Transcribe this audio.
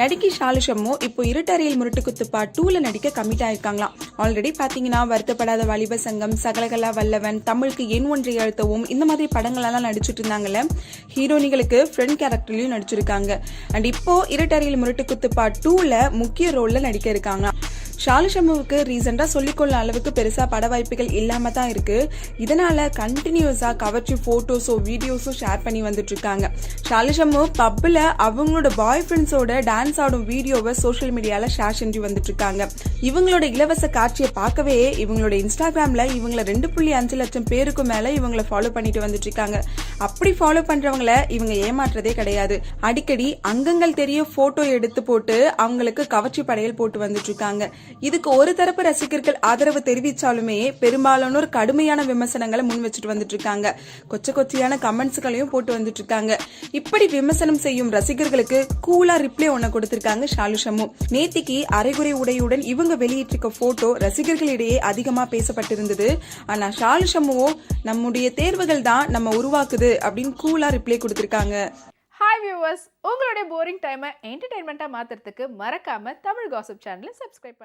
நடிகை ஷாலுஷம்மோ இப்போ இருட்டறையில் முரட்டு குத்துப்பா டூல நடிக்க கமிட் ஆயிருக்காங்களாம். ஆல்ரெடி பாத்தீங்கன்னா வருத்தப்படாத வாலிப சங்கம் சகலகலா வல்லவன் தமிழுக்கு எண் ஒன்றை அழுத்தவும் இந்த மாதிரி படங்களெல்லாம் நடிச்சிட்டு இருந்தாங்கல்ல ஹீரோனிகளுக்கு ஃப்ரெண்ட் கேரக்டர்லயும் நடிச்சிருக்காங்க. அண்ட் இப்போ இருட்டறையில் முரட்டு குத்துப்பா டூல முக்கிய ரோல்ல நடிக்க இருக்காங்களாம். ஷாலு ஷம்முவுக்கு ரீசெண்டாக சொல்லிக்கொள்ள அளவுக்கு பெருசாக பட வாய்ப்புகள் இல்லாமல் தான் இருக்குது இதனால் கண்டினியூஸாக கவர்ச்சி ஃபோட்டோஸோ வீடியோஸோ ஷேர் பண்ணி வந்துட்டுருக்காங்க ஷாலு ஷம்மு பப்பில் அவங்களோட பாய் ஃப்ரெண்ட்ஸோட டான்ஸ் ஆடும் வீடியோவை சோஷியல் மீடியாவில் ஷேர் செஞ்சு வந்துட்டுருக்காங்க இவங்களோட இலவச காட்சியை பார்க்கவே இவங்களோட இன்ஸ்டாகிராமில் இவங்கள ரெண்டு புள்ளி அஞ்சு லட்சம் பேருக்கு மேலே இவங்களை ஃபாலோ பண்ணிட்டு வந்துட்டுருக்காங்க அப்படி ஃபாலோ பண்ணுறவங்கள இவங்க ஏமாற்றுறதே கிடையாது. அடிக்கடி அங்கங்கள் தெரிய ஃபோட்டோ எடுத்து போட்டு அவங்களுக்கு கவர்ச்சி படையல் போட்டு வந்துட்டுருக்காங்க இதுக்கு ஒரு தரப்பு ரசிகர்கள் ஆதரவு தெரிவிச்சாலுமே பெரும்பாலானோர் கடுமையான விமர்சனங்களை முன் வச்சுட்டு வந்துட்டு இருக்காங்க கொச்ச கொச்சையான கமெண்ட்ஸ்களையும் போட்டு வந்துட்டு இருக்காங்க இப்படி விமர்சனம் செய்யும் ரசிகர்களுக்கு கூலா ரிப்ளை ஒண்ணு கொடுத்திருக்காங்க ஷாலு ஷம்மு. நேத்திக்கு அரைகுறை உடையுடன் இவங்க வெளியிட்டிருக்க போட்டோ ரசிகர்களிடையே அதிகமா பேசப்பட்டிருந்தது. ஆனா ஷாலு ஷம்முவோ நம்முடைய தேர்வுகள் தான் நம்ம உருவாக்குது அப்படின்னு கூலா ரிப்ளை கொடுத்திருக்காங்க. ஹாய் வியூவர்ஸ் உங்களுடைய போரிங் டைமை என்டர்டைன்மெண்ட்டாக மாற்றுறதுக்கு மறக்காமல் தமிழ் காசப் சேனலை சப்ஸ்கிரைப்